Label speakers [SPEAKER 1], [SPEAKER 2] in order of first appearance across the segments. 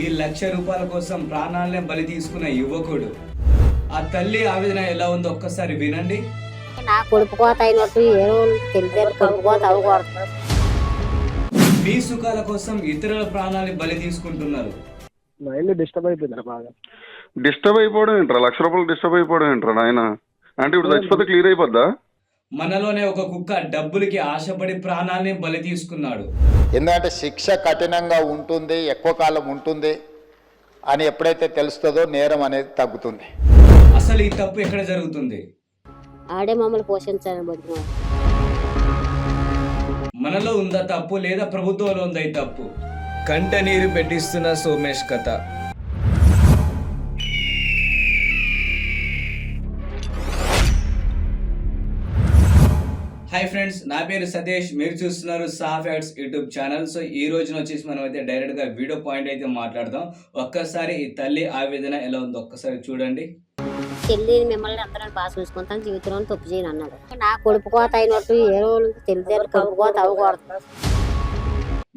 [SPEAKER 1] ఈ లక్ష రూపాయల కోసం ప్రాణాలనే బలి తీసుకున్న యువకుడు. ఆ తల్లి ఆవేదన ఎలా ఉందో ఒక్కసారి వినండి.
[SPEAKER 2] నా కొడుకు కోత అయినట్టు కొడుకు కోత అవ్వకూడదు.
[SPEAKER 1] మీ సుఖాల కోసం ఇతరుల ప్రాణాలని బలి తీసుకుంటున్నారు.
[SPEAKER 3] మైండ్ డిస్టర్బ్ అయిపోయింది బాగా.
[SPEAKER 4] డిస్టర్బ్ అయిపోవడం ఏంట్రా? లక్ష రూపాయలు డిస్టర్బ్ అయిపోవడం ఏంట్రా నాయన? అంటే ఇప్పుడు చచ్చిపోతే క్లియర్ అయిపోద్దా?
[SPEAKER 1] మనలోనే ఒక కుక్క డబ్బులకి ఆశపడి ప్రాణాల్ని బలి తీసుకున్నాడు.
[SPEAKER 5] ఎందుకంటే శిక్ష కఠినంగా ఉంటుంది ఎక్కువ కాలం ఉంటుంది అని ఎప్పుడైతే తెలుస్తుందో నేరం అనేది తగ్గుతుంది.
[SPEAKER 1] అసలు ఈ తప్పు ఎక్కడ జరుగుతుంది?
[SPEAKER 2] ఆడే మమ్మల్ని పోషించాలని బతికినాడు.
[SPEAKER 1] మనలో ఉందా తప్పు లేదా ప్రభుత్వంలో ఉందా ఈ తప్పు? కంట నీరు పెట్టిస్తున్న సోమేష్ కథ. ఫ్రెండ్స్ నా పేరు సతీష్. మీరు చూస్తున్నారు సాఫ్ యాడ్స్ యూట్యూబ్ ఛానల్. సో ఈ రోజున వచ్చేసి మనం అయితే డైరెక్ట్గా వీడియో పాయింట్ అయితే మాట్లాడదాం. ఒక్కసారి ఈ తల్లి ఆవేదన ఎలా ఉందో ఒక్కసారి చూడండి.
[SPEAKER 2] చెల్లిని మిమ్మల్ని అందరం బాగా చూసుకుంటాను జీవితంలో తప్పు చేయను అన్నాడు. నా కొడుకు కోత అయినట్టు ఏ రోజు తెలితే కొడుకు కోత అవ్వకూడదు.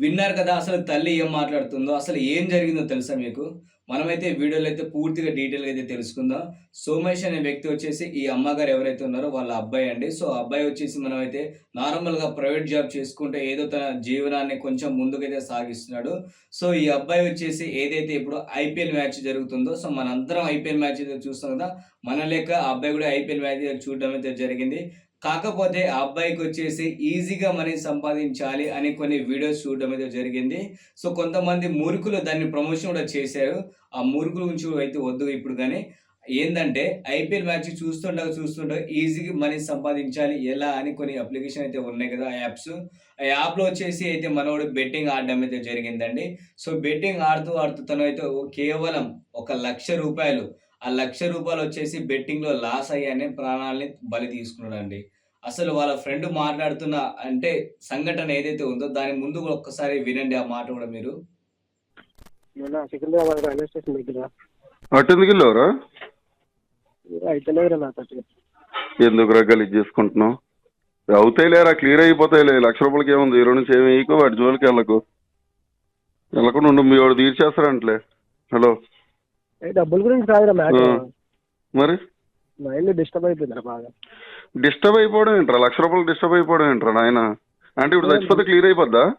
[SPEAKER 1] విన్నారు కదా అసలు తల్లి ఏం మాట్లాడుతుందో అసలు ఏం జరిగిందో తెలుసా మీకు? మనమైతే వీడియోలో అయితే పూర్తిగా డీటెయిల్గా అయితే తెలుసుకుందాం. సోమేష్ అనే వ్యక్తి వచ్చేసి ఈ అమ్మగారు ఎవరైతే ఉన్నారో వాళ్ళ అబ్బాయి అండి. సో అబ్బాయి వచ్చేసి మనమైతే నార్మల్గా ప్రైవేట్ జాబ్ చేసుకుంటే ఏదో తన జీవనాన్ని కొంచెం ముందుకైతే సాగిస్తున్నాడు. సో ఈ అబ్బాయి వచ్చేసి ఏదైతే ఇప్పుడు ఐపీఎల్ మ్యాచ్ జరుగుతుందో సో మనందరం ఐపీఎల్ మ్యాచ్ అయితే చూస్తాం కదా. మన లేక అబ్బాయి కూడా ఐపీఎల్ మ్యాచ్ చూడడం అయితే జరిగింది. కాకపోతే ఆ అబ్బాయికి వచ్చేసి ఈజీగా మనీ సంపాదించాలి అని కొన్ని వీడియోస్ చూడడం అయితే జరిగింది. సో కొంతమంది మూర్ఖులు దాన్ని ప్రమోషన్ కూడా చేశారు. ఆ మూర్ఖుల గురించి అయితే వద్దు ఇప్పుడు కానీ. ఏంటంటే ఐపీఎల్ మ్యాచ్ చూస్తుండగా చూస్తుండగా ఈజీగా మనీ సంపాదించాలి ఎలా అని కొన్ని అప్లికేషన్ అయితే ఉన్నాయి కదా ఆ యాప్స్. ఆ యాప్లో వచ్చేసి అయితే మనోడు బెట్టింగ్ ఆడడం అయితే జరిగిందండి. సో బెట్టింగ్ ఆడుతూ ఆడుతూ తను అయితే కేవలం ఒక లక్ష రూపాయలు ఆ లక్ష రూపాయలు వచ్చేసి బెట్టింగ్లో లాస్ అయ్యానే ప్రాణాలని బలి తీసుకున్నాడండి. అసలు వాళ్ళ ఫ్రెండ్ మాట్లాడుతున్న అంటే సంఘటన ఏదైతే ఉందో దాని ముందు కూడా ఒక్కసారి వినండి ఆ మాట కూడా మీరు.
[SPEAKER 3] సికింద్రాబాద్ రైల్వే స్టేషన్ దగ్గర.
[SPEAKER 4] అటు ఎందుకు వెళ్ళావురా?
[SPEAKER 3] అయితేనే నా తట్టు
[SPEAKER 4] ఎందుకు రగ్గాలు ఇది చేసుకుంటున్నావు? అవుతాయి లేరా క్లియర్ అయిపోతాయిలే. లక్ష రూపాయలకి ఏముంది? ఈ నుంచి ఏమి వేయకు వాటి జోలికి వెళ్ళకు. వెళ్ళకుండా ఉండు మీ వాడు తీర్చేస్తారంటలే హలో.
[SPEAKER 3] డబ్బుల గురించి కాదురా మ్యాచ్?
[SPEAKER 4] ఆ. మరి?
[SPEAKER 3] మైండ్ డిస్టర్బ్ అయిపోయింది బాగా.
[SPEAKER 4] డిస్టర్బ్ అయిపోవడం ఏంట్రా? లక్ష రూపాయలు డిస్టర్బ్ అయిపోవడం ఏంట్రా నాయన? అంటే ఇప్పుడు చచ్చిపోతే క్లియర్ అయిపోద్దా?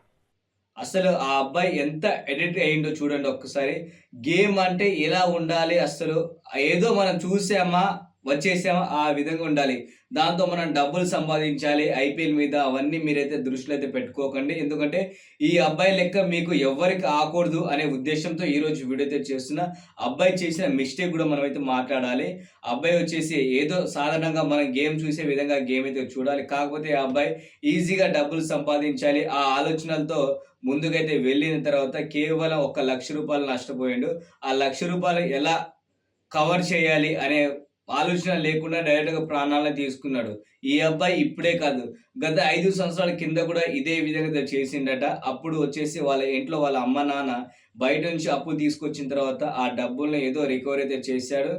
[SPEAKER 1] అసలు ఆ అబ్బాయి ఎంత ఎడిట్ అయిందో చూడండి ఒక్కసారి. గేమ్ అంటే ఎలా ఉండాలి అసలు? ఏదో మనం చూసామా వచ్చేసామా ఆ విధంగా ఉండాలి. దాంతో మనం డబ్బులు సంపాదించాలి ఐపీఎల్ మీద అవన్నీ మీరైతే దృష్టిలో అయితే పెట్టుకోకండి. ఎందుకంటే ఈ అబ్బాయి లెక్క మీకు ఎవరికి ఆకూడదు అనే ఉద్దేశంతో ఈరోజు వీడియో అయితే చేస్తున్న. అబ్బాయి చేసిన మిస్టేక్ కూడా మనం అయితే మాట్లాడాలి. అబ్బాయి వచ్చేసి ఏదో సాధారణంగా మనం గేమ్ చూసే విధంగా గేమ్ అయితే చూడాలి. కాకపోతే ఆ అబ్బాయి ఈజీగా డబ్బులు సంపాదించాలి. ఆ ఆలోచనలతో ముందుకైతే వెళ్ళిన తర్వాత కేవలం ఒక లక్ష రూపాయలు నష్టపోయాడు. ఆ లక్ష రూపాయలు ఎలా కవర్ చేయాలి అనే ఆలోచన లేకుండా డైరెక్ట్గా ప్రాణాలను తీసుకున్నాడు. ఈ అబ్బాయి ఇప్పుడే కాదు గత ఐదు సంవత్సరాల కింద కూడా ఇదే విధంగా చేసిండట. అప్పుడు వచ్చేసి వాళ్ళ ఇంట్లో వాళ్ళ అమ్మ నాన్న బయట నుంచి అప్పు తీసుకొచ్చిన తర్వాత ఆ డబ్బుల్ని ఏదో రికవరీ అయితే చేశాడు.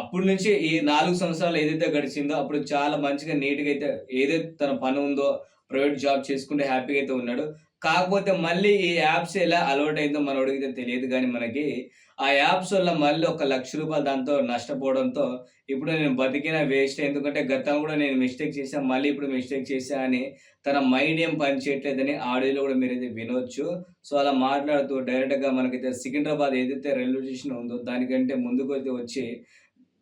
[SPEAKER 1] అప్పటి నుంచి ఈ నాలుగు సంవత్సరాలు ఏదైతే గడిచిందో అప్పుడు చాలా మంచిగా నీట్గా అయితే ఏదైతే తన పని ఉందో ప్రైవేట్ జాబ్ చేసుకుంటే హ్యాపీగా అయితే ఉన్నాడు. కాకపోతే మళ్ళీ ఈ యాప్స్ ఎలా అలవాటు అయిందో మనోడికి అడిగితే తెలియదు కానీ మనకి ఆ యాప్స్ వల్ల మళ్ళీ ఒక లక్ష రూపాయలు దాంతో నష్టపోవడంతో ఇప్పుడు నేను బతికిన వేస్ట్. ఎందుకంటే గతం కూడా నేను మిస్టేక్ చేశాను మళ్ళీ ఇప్పుడు మిస్టేక్ చేశా అని తన మైండ్ ఏం పని చేయట్లేదని ఆడియోలో కూడా మీరు అయితే వినొచ్చు. సో అలా మాట్లాడుతూ డైరెక్ట్గా మనకైతే సికింద్రాబాద్ ఏదైతే రైల్వే స్టేషన్ ఉందో దానికంటే ముందుకు అయితే వచ్చి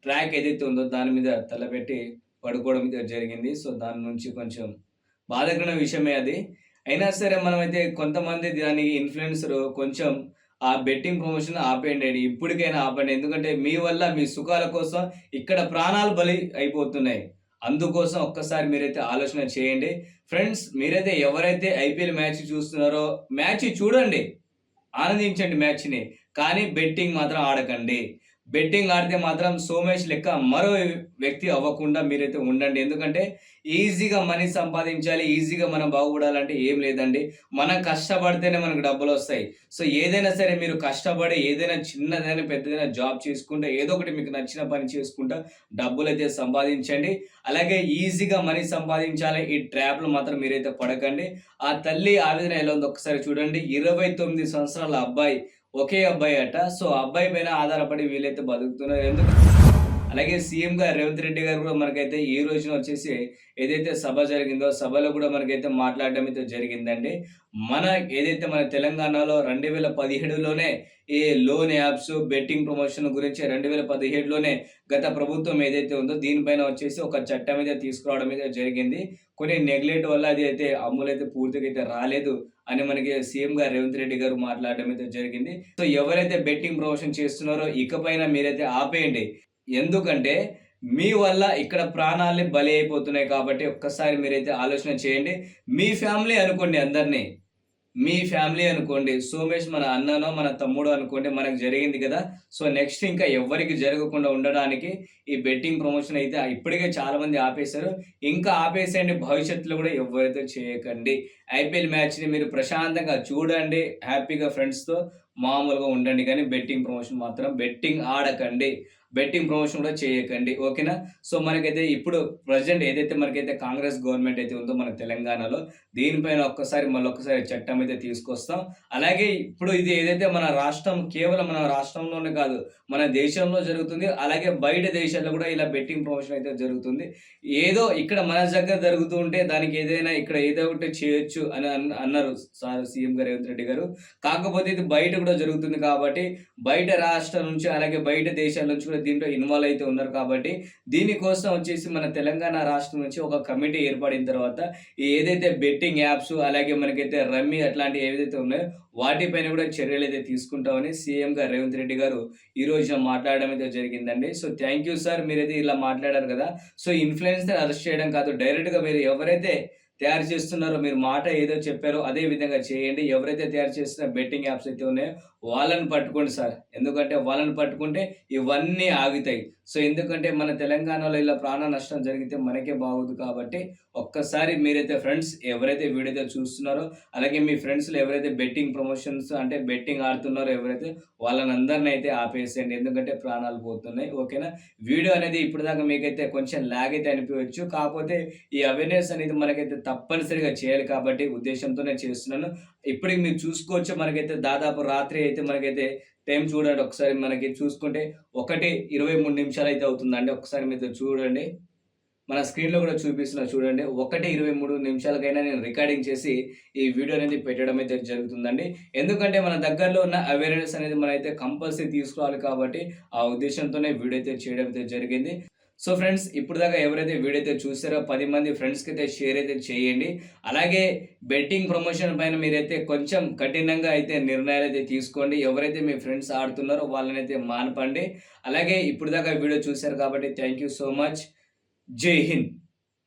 [SPEAKER 1] ట్రాక్ ఏదైతే ఉందో దాని మీద తలపెట్టి పడుకోవడం అయితే జరిగింది. సో దాని నుంచి కొంచెం బాధకరమైన విషయమే అది. అయినా సరే మనమైతే కొంతమంది దానికి ఇన్ఫ్లుయెన్సర్ కొంచెం ఆ బెట్టింగ్ ప్రమోషన్ ఆపేయండి. ఇప్పటికైనా ఆపండి. ఎందుకంటే మీ వల్ల మీ సుఖాల కోసం ఇక్కడ ప్రాణాలు బలి అయిపోతున్నాయి. అందుకోసం ఒక్కసారి మీరైతే ఆలోచన చేయండి. ఫ్రెండ్స్ మీరైతే ఎవరైతే ఐపీఎల్ మ్యాచ్ చూస్తున్నారో మ్యాచ్ చూడండి. ఆనందించండి మ్యాచ్ని. కానీ బెట్టింగ్ మాత్రం ఆడకండి. బెట్టింగ్ ఆడితే మాత్రం సోమేష్ లెక్క మరో వ్యక్తి అవ్వకుండా మీరైతే ఉండండి. ఎందుకంటే ఈజీగా మనీ సంపాదించాలి ఈజీగా మనం బాగుపడాలంటే ఏం లేదండి. మనం కష్టపడితేనే మనకు డబ్బులు వస్తాయి. సో ఏదైనా సరే మీరు కష్టపడి ఏదైనా చిన్నదైనా పెద్దదైనా జాబ్ చేసుకుంటే ఏదో ఒకటి మీకు నచ్చిన పని చేసుకుంటా డబ్బులు అయితే సంపాదించండి. అలాగే ఈజీగా మనీ సంపాదించాలి ఈ ట్రాప్లు మాత్రం మీరైతే పడకండి. ఆ తల్లి ఆవేదన ఎలా ఉందో ఒకసారి చూడండి. ఇరవై తొమ్మిది సంవత్సరాల అబ్బాయి ఒకే అబ్బాయి అట. సో ఆ అబ్బాయి పైన ఆధారపడి వీళ్ళైతే బతుకుతున్నారు. ఎందుకు? అలాగే సీఎం గారు రేవంత్ రెడ్డి గారు కూడా మనకైతే ఈ రోజున వచ్చేసి ఏదైతే సభ జరిగిందో సభలో కూడా మనకైతే మాట్లాడడం అయితే జరిగిందండి. మన ఏదైతే మన తెలంగాణలో రెండు వేల పదిహేడులోనే ఈ లోన్ యాప్స్ బెట్టింగ్ ప్రమోషన్ గురించి రెండు వేల పదిహేడులోనే గత ప్రభుత్వం ఏదైతే ఉందో దీనిపైన వచ్చేసి ఒక చట్టం అయితే తీసుకురావడం అయితే జరిగింది. కొన్ని నెగ్లెక్ట్ వల్ల అది అయితే అమలు అయితే పూర్తిగా అయితే రాలేదు అని మనకి సీఎం గారు రేవంత్ రెడ్డి గారు మాట్లాడడం అయితే జరిగింది. సో ఎవరైతే బెట్టింగ్ ప్రమోషన్ చేస్తున్నారో ఇకపైన మీరైతే ఆపేయండి. ఎందుకంటే మీ వల్ల ఇక్కడ ప్రాణాలే బలి అయిపోతున్నాయి కాబట్టి ఒక్కసారి మీరైతే ఆలోచన చేయండి. మీ ఫ్యామిలీ అనుకోండి అందరినీ. మీ ఫ్యామిలీ అనుకోండి. సోమేష్ మన అన్ననో మన తమ్ముడు అనుకోండి మనకు జరిగింది కదా. సో నెక్స్ట్ ఇంకా ఎవరికి జరగకుండా ఉండడానికి ఈ బెట్టింగ్ ప్రమోషన్ అయితే ఇప్పటికే చాలా మంది ఆపేశారు. ఇంకా ఆపేసేయండి. భవిష్యత్తులో కూడా ఎవరైతే చేయకండి. ఐపీఎల్ మ్యాచ్ని మీరు ప్రశాంతంగా చూడండి. హ్యాపీగా ఫ్రెండ్స్తో మామూలుగా ఉండండి. కానీ బెట్టింగ్ ప్రమోషన్ మాత్రం బెట్టింగ్ ఆడకండి. బెట్టింగ్ ప్రమోషన్ కూడా చేయకండి ఓకేనా? సో మనకైతే ఇప్పుడు ప్రజెంట్ ఏదైతే మనకైతే కాంగ్రెస్ గవర్నమెంట్ అయితే ఉందో మన తెలంగాణలో దీనిపైన ఒక్కసారి మళ్ళీ ఒక్కసారి చట్టం అయితే తీసుకొస్తాం. అలాగే ఇప్పుడు ఇది ఏదైతే మన రాష్ట్రం కేవలం మన రాష్ట్రంలోనే కాదు మన దేశంలో జరుగుతుంది. అలాగే బయట దేశాల్లో కూడా ఇలా బెట్టింగ్ ప్రమోషన్ అయితే జరుగుతుంది. ఏదో ఇక్కడ మన దగ్గర జరుగుతూ ఉంటే దానికి ఏదైనా ఇక్కడ ఏదో ఒకటి చేయొచ్చు అని అన్న- అన్నారు సార్ సీఎం గారు రేవంత్ రెడ్డి గారు. కాకపోతే ఇది బయట కూడా జరుగుతుంది కాబట్టి బయట రాష్ట్రం నుంచి అలాగే బయట దేశాల నుంచి కూడా దీంట్లో ఇన్వాల్వ్ అయితే ఉన్నారు కాబట్టి దీనికోసం వచ్చేసి మన తెలంగాణ రాష్ట్రం నుంచి ఒక కమిటీ ఏర్పడిన తర్వాత ఏదైతే బెట్టింగ్ యాప్స్ అలాగే మనకైతే రమ్మీ అట్లాంటివి ఏదైతే ఉన్నాయో వాటిపైన కూడా చర్యలు అయితే తీసుకుంటామని సీఎం గారు రేవంత్ రెడ్డి గారు ఈ రోజున మాట్లాడడం అయితే జరిగిందండి. సో థ్యాంక్ యూ సార్ మీరైతే ఇలా మాట్లాడారు కదా. సో ఇన్ఫ్లుయెన్సర్ అరెస్ట్ చేయడం కాదు. డైరెక్ట్గా మీరు ఎవరైతే తయారు చేస్తున్నారో. మీరు మాట ఏదో చెప్పారో అదే విధంగా చేయండి. ఎవరైతే తయారు చేస్తున్న బెట్టింగ్ యాప్స్ అయితే ఉన్నాయో వాళ్ళని పట్టుకోండి సార్. ఎందుకంటే వాళ్ళని పట్టుకుంటే ఇవన్నీ ఆగుతాయి. సో ఎందుకంటే మన తెలంగాణలో ఇలా ప్రాణ నష్టం జరిగితే మనకే బాగోదు కాబట్టి ఒక్కసారి మీరైతే ఫ్రెండ్స్ ఎవరైతే వీడైతే చూస్తున్నారో అలాగే మీ ఫ్రెండ్స్లో ఎవరైతే బెట్టింగ్ ప్రమోషన్స్ అంటే బెట్టింగ్ ఆడుతున్నారో ఎవరైతే వాళ్ళని అందరిని అయితే ఆపేసేయండి. ఎందుకంటే ప్రాణాలు పోతున్నాయి. ఓకేనా? వీడియో అనేది ఇప్పటిదాకా మీకైతే కొంచెం లాగ్ అయితే అనిపించవచ్చు కాకపోతే ఈ అవేర్నెస్ అనేది మనకైతే తప్పనిసరిగా చేయాలి కాబట్టి ఉద్దేశంతోనే చేస్తున్నాను. ఇప్పటికి మీరు చూసుకోవచ్చు. మనకైతే దాదాపు రాత్రి అయితే మనకైతే టైం చూడండి ఒకసారి మనకి చూసుకుంటే ఒకటి ఇరవై మూడు నిమిషాలు అయితే అవుతుందండి. ఒకసారి మీరు చూడండి. మన స్క్రీన్లో కూడా చూపిస్తున్నా చూడండి. ఒకటి ఇరవై మూడు నిమిషాలకైనా నేను రికార్డింగ్ చేసి ఈ వీడియో అనేది పెట్టడం అయితే జరుగుతుందండి. ఎందుకంటే మన దగ్గరలో ఉన్న అవేర్నెస్ అనేది మనం అయితే కంపల్సరీ తీసుకోవాలి కాబట్టి ఆ ఉద్దేశంతోనే వీడియో అయితే చేయడం అయితే జరిగింది. సో ఫ్రెండ్స్ ఇప్పుడు దాకా ఎవరైతే వీడియో అయితే చూసారో పది మంది ఫ్రెండ్స్కి అయితే షేర్ అయితే చేయండి. అలాగే బెట్టింగ్ ప్రమోషన్ పైన మీరైతే కొంచెం కఠినంగా అయితే నిర్ణయాలు అయితే తీసుకోండి. ఎవరైతే మీ ఫ్రెండ్స్ ఆడుతున్నారో వాళ్ళని అయితే మానపండి. అలాగే ఇప్పుడు దాకా వీడియో చూశారు కాబట్టి థ్యాంక్ యూ సో మచ్. జై హింద్.